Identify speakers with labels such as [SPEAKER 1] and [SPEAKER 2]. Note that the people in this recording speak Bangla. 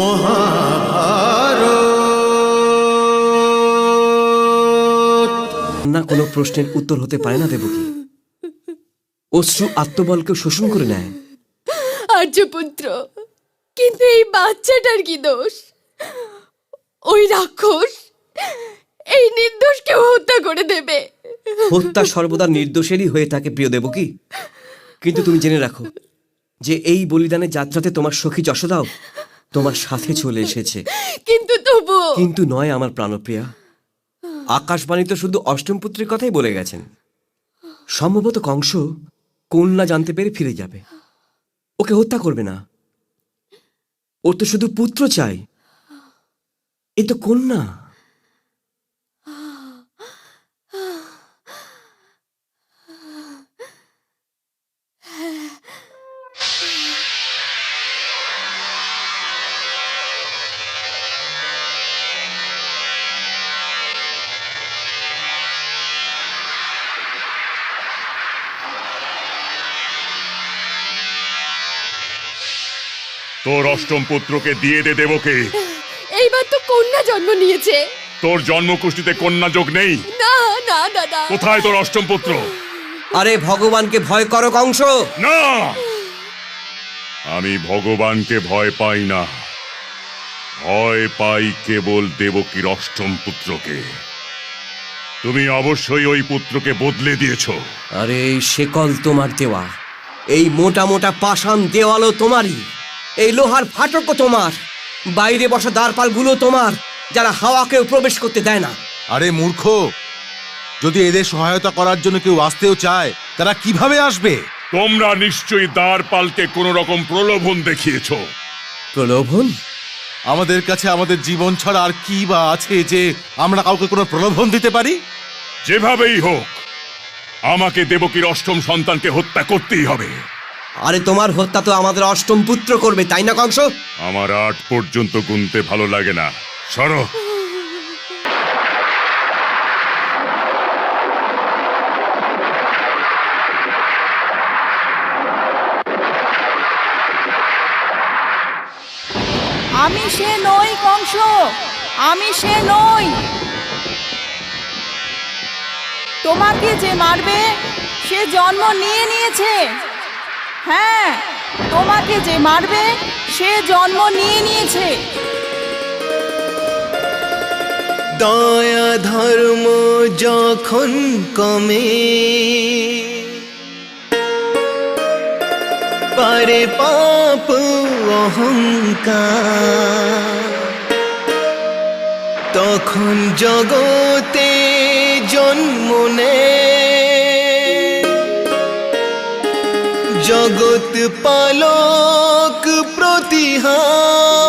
[SPEAKER 1] না কোনো প্রশ্নের উত্তর হতে পারে না দেবকী। অশ্রু আত্মবলকে শোষণ করে নেয়।
[SPEAKER 2] আর্যপুত্র কিন্তু এই বাচ্চাটার কি দোষ? ওই রাক্ষস এই নির্দোষকে হত্যা করে দেবে।
[SPEAKER 1] হত্যা সর্বদা নির্দোষেরই হয়ে থাকে প্রিয় দেবকী। কিন্তু তুমি জেনে রাখো যে এই বলিদানের যাত্রাতে তোমার সখী যশোদাও তোমার সাথে চলে এসেছে।
[SPEAKER 2] কিন্তু তবু।
[SPEAKER 1] কিন্তু নয় আমার প্রাণপ্রিয়া। আকাশবাণী তো শুধু অষ্টম পুত্রের কথাই বলে গেছেন। সম্ভবত কংস কন্যা জানতে পেরে ফিরে যাবে। ওকে হত্যা করবে না। ওর তো শুধু পুত্র চাই। এ তো কন্যা।
[SPEAKER 3] তোর অষ্টম পুত্রকে দিয়ে দে দেবকে।
[SPEAKER 2] এইবার তো কন্যা জন্ম নিয়েছে।
[SPEAKER 3] তোর জন্মকুষ্ঠিতে কন্যা যোগ নেই।
[SPEAKER 2] না না দাদা
[SPEAKER 3] কোথায় তোর অষ্টম পুত্র?
[SPEAKER 1] আরে ভগবানকে ভয় করো কংস।
[SPEAKER 3] না! আমি ভগবানকে ভয় পাই না। ভয় পাই কেবল দেবকীর অষ্টম পুত্রকে। তুমি অবশ্যই ওই পুত্রকে বদলে দিয়েছ।
[SPEAKER 1] আরে সেকল শেকল তোমার দেওয়া। এই মোটা মোটা পাষাণ দেওয়ালও তোমারই। এই লোহার ফাটকও তোমার। বাইরে বসা দ্বারপালগুলো তোমার যারা হাওয়াকেও প্রবেশ করতে দেয় না।
[SPEAKER 4] আরে মূর্খ যদি এদের সহায়তা করার জন্য কেউ আসতেও চায় তারা কীভাবে আসবে?
[SPEAKER 3] তোমরা নিশ্চয়ই দ্বারপালকে কোনো রকম প্রলোভন দেখিয়েছ।
[SPEAKER 1] প্রলোভন?
[SPEAKER 4] আমাদের কাছে আমাদের জীবন ছাড়া আর কি বা আছে যে আমরা কাউকে কোনো প্রলোভন দিতে পারি?
[SPEAKER 3] যেভাবেই হোক আমাকে দেবকীর অষ্টম সন্তানকে হত্যা করতেই হবে।
[SPEAKER 1] আরে তোমার হত্যা তো আমাদের অষ্টম পুত্র করবে তাই না কংস?
[SPEAKER 3] আমার আট পর্যন্ত গুনতে ভালো লাগে না। সর।
[SPEAKER 5] আমি সে নই কংস। আমি সে নই। তোমাকে যে মারবে সে জন্ম নিয়ে নিয়েছে। হ্যাঁ তোমাকে যে মারবে, সে জন্ম নিয়ে নিয়েছে।
[SPEAKER 6] দয়া ধর্ম যখন কমে, পারে পাপ অহংকার। তখন জগতে জন্ম নেয়। जगत पालक प्रतिहार।